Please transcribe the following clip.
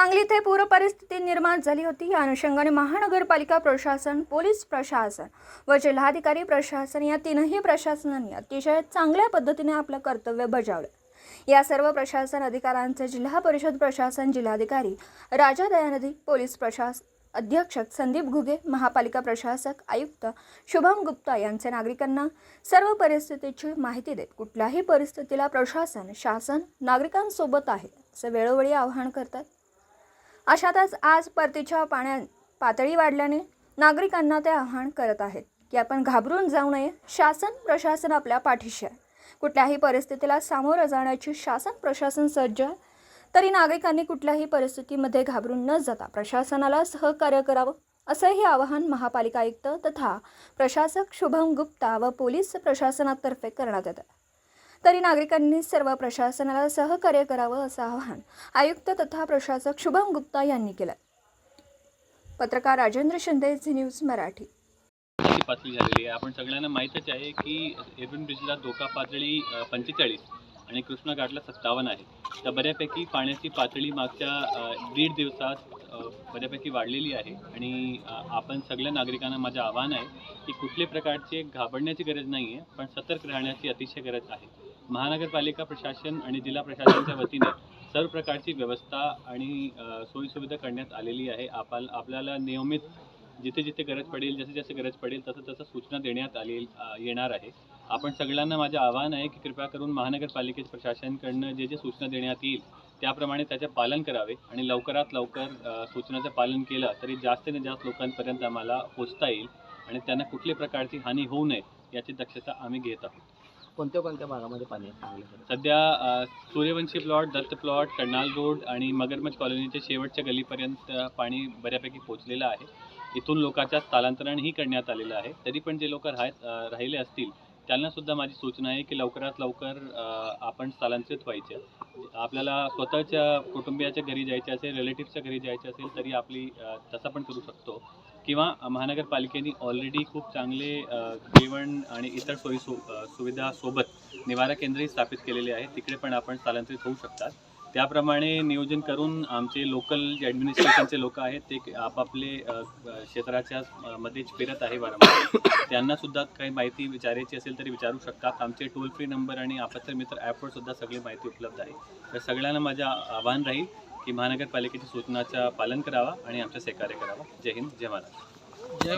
सांगली इथे पूरपरिस्थिती निर्माण झाली होती. या अनुषंगाने महानगरपालिका प्रशासन पोलीस प्रशासन व जिल्हाधिकारी प्रशासन या तीनही प्रशासनांनी अतिशय चांगल्या पद्धतीने आपलं कर्तव्य बजावलं. या सर्व प्रशासन अधिकाऱ्यांचे जिल्हा परिषद प्रशासन जिल्हाधिकारी राजा दयानदी पोलीस प्रशासन अध्यक्ष संदीप घुगे महापालिका प्रशासक आयुक्त शुभम गुप्ता यांचे नागरिकांना सर्व परिस्थितीची माहिती देत कुठल्याही परिस्थितीला प्रशासन शासन नागरिकांसोबत आहे असं वेळोवेळी आवाहन करतात. अशातच आज परतीच्या पाण्या पातळी वाढल्याने नागरिकांना ते आवाहन करत आहेत की आपण घाबरून जाऊ नये. शासन प्रशासन आपल्या पाठीशी आहे. कुठल्याही परिस्थितीला सामोरं जाण्याची शासन प्रशासन सज्ज आहे. तरी नागरिकांनी कुठल्याही परिस्थितीमध्ये घाबरून न जाता प्रशासनाला सहकार्य करावं असंही आवाहन महापालिका आयुक्त तथा प्रशासक शुभम गुप्ता व पोलीस प्रशासनातर्फे करण्यात येतं. तरी नागरिकांनी सर्व प्रशासनाला सहकार्य करावं असं आवाहन आयुक्त तथा प्रशासक शुभम गुप्ता यांनी केलं. पत्रकार राजेंद्र शिंदे झी न्यूज मराठी. पातळी झालेली आहे. आपण सगळ्यांना माहीतच आहे की एव्हन ब्रिजला धोका पातळी पंचेचाळीस आणि कृष्णाघाटला सत्तावन्न आहे. तर बऱ्यापैकी पाण्याची पातळी मागच्या दीड दिवसात बऱ्यापैकी वाढलेली आहे. आणि आपण सगळ्या नागरिकांना माझं आव्हान आहे की कुठल्या प्रकारचे घाबरण्याची गरज नाही आहे पण सतर्क राहण्याची अतिशय गरज आहे. महानगरपालिका प्रशासन आणि जिल्हा प्रशासनाच्या वतीने सर्व प्रकारची व्यवस्था आणि सोयीसुविधा करण्यात आलेली आहे. आपण आपल्याला नियमित जिथे जिथे गरज पडेल जसे जसे गरज पडेल तसं तसं सूचना देण्यात आले येणार आहे. आपण सगळ्यांना माझं आव्हान आहे की कृपया करून महानगरपालिकेत प्रशासनकडनं जे जे सूचना देण्यात येईल त्याप्रमाणे त्याचे पालन करावे आणि लवकरात लवकर सूचनाचं पालन केलं तरी जास्तीत जास्त लोकांपर्यंत आम्हाला पोचता येईल आणि त्यांना कुठल्या प्रकारची हानी होऊ नये याची दक्षता आम्ही घेत आहोत. कोणत्या कोणत्या भागामध्ये पाणी आहे सांगलीमध्ये सध्या अ, Suryavanshi plot Datta plot Karnal road आणि मगरमच्छ कॉलनीच्या शेवटच्या गलीपर्यंत पाणी बऱ्यापैकी पोहोचलेलं आहे. इथून लोकांच्या स्थलांतरणही करण्यात आलेलं आहे. तरी पण जे लोक राहत अ, राहिले असतील त्यांना सुद्धा माझी सूचना आहे की लवकरात लवकर अ, आपण स्थलांतरित व्हायचे. आपल्याला स्वतःच्या कुटुंबियाच्या घरी जायचे असेल रिलेटिव्हच्या घरी जायचे असेल तरी आपली अ, तसं पण करू शकतो. किंवा महानगरपालिकेने ऑलरेडी खूप चांगले जेवण आणि इतर सोयी सो सुविधासोबत सुविधा सोबत निवारा केंद्रही स्थापित केलेले आहे तिकडे पण आपण स्थलांतरित होऊ शकतात. त्याप्रमाणे नियोजन करून आमचे लोकल जे ॲडमिनिस्ट्रेशनचे लोक आहेत ते आपापले क्षेत्राच्या मध्येच फिरत आहे वारंवार त्यांना सुद्धा काही माहिती विचारायची असेल तरी विचारू शकतात आमचे टोल फ्री नंबर आणि आपत्तर मित्र ॲपवर सुद्धा सगळी माहिती उपलब्ध आहे. तर सगळ्यांना माझं आव्हान राहील की महानगरपालिकेच्या सूचनाचं पालन करावा आणि आमचं सहकार्य करावं. जय हिंद जय महाराष्ट्र. जय